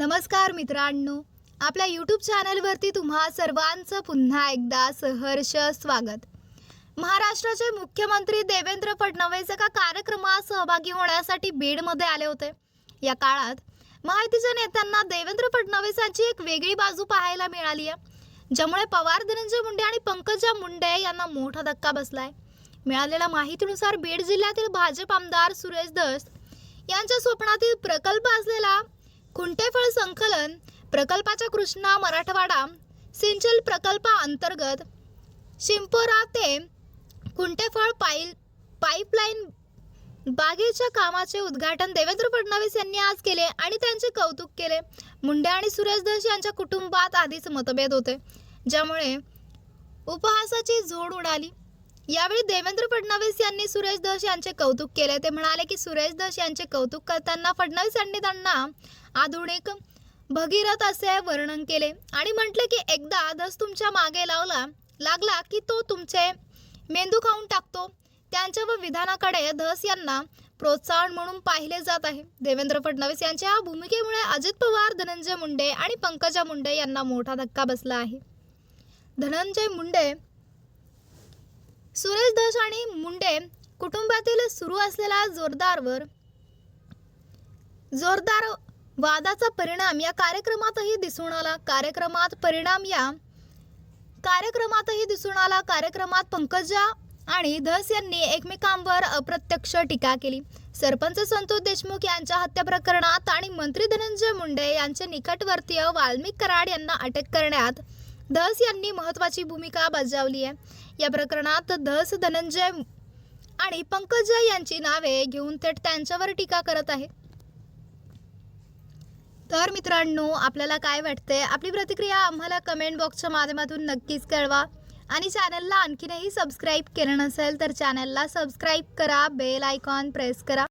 नमस्कार मित्रांनो आपल्या यूट्यूब चॅनलवरती तुम्हा सर्वांचं पुन्हा एकदा सहर्ष स्वागत. महाराष्ट्राचे मुख्यमंत्री देवेंद्र फडणवीस एका कार्यक्रमात सहभागी होण्यासाठी बीडमध्ये आले होते. या काळात माहितीच्या नेत्यांना देवेंद्र फडणवीस यांची एक वेगळी बाजू पाहायला मिळाली आहे ज्यामुळे पवार धनंजय मुंडे आणि पंकजा मुंडे यांना मोठा धक्का बसलाय. मिळालेल्या माहितीनुसार बीड जिल्ह्यातील भाजप आमदार सुरेश दस यांच्या स्वप्नातील प्रकल्प असलेला खुंटेफळ संकलन प्रकल्पाच्या कृष्णा मराठवाडा सिंचन प्रकल्पाअंतर्गत शिंपोरा ते खुंटेफळ पाईल पाईपलाईन बागेच्या कामाचे उद्घाटन देवेंद्र फडणवीस यांनी आज केले आणि त्यांचे कौतुक केले. मुंडे आणि सुरेश धस यांच्या कुटुंबात आधीच मतभेद होते ज्यामुळे उपहासाची जोड उडाली. यावेळी देवेंद्र फडणवीस यांनी सुरेश धस यांचे कौतुक केले. ते म्हणाले की सुरेश धस यांचे कौतुक करताना फडणवीस यांनी त्यांना आधुनिक भगीरथ असे वर्णन केले आणि म्हटले की एकदा धस तुमच्या मागे लावला लागला की तो तुमचे मेंदू खाऊन टाकतो. त्यांच्या व विधानाकडे धस यांना प्रोत्साहन म्हणून पाहिले जात आहे. देवेंद्र फडणवीस यांच्या भूमिकेमुळे अजित पवार धनंजय मुंडे आणि पंकजा मुंडे यांना मोठा धक्का बसला आहे. धनंजय मुंडे सुरेश धस आणि मुंडे कुटुंबातील सुरू असलेल्या जोरदारवर जोरदार वादाचा परिणाम या कार्यक्रमातही दिसून आला. कार्यक्रमात परिणाम या कार्यक्रमातही दिसून आला. कार्यक्रमात पंकजा आणि धस यांनी एकमेकांवर अप्रत्यक्ष टीका केली. सरपंच संतोष देशमुख यांच्या हत्या प्रकरणात आणि मंत्री धनंजय मुंडे यांचे निकटवर्तीय वाल्मिक कराड यांना अटक करण्यात धस यांनी महत्त्वाची भूमिका बजावली आहे. या प्रकरणात धस धनंजय आणि पंकजा यांची नावे घेऊन थेट त्यांच्यावर टीका करत आहे. तर मित्रांनो आपल्याला काय वाटते आपली प्रतिक्रिया आम्हाला कमेंट बॉक्सच्या माध्यमातून नक्कीच कळवा. आणि चॅनलला आणखीनही सबस्क्राईब केलं नसेल तर चॅनलला सबस्क्राईब करा बेल आयकॉन प्रेस करा.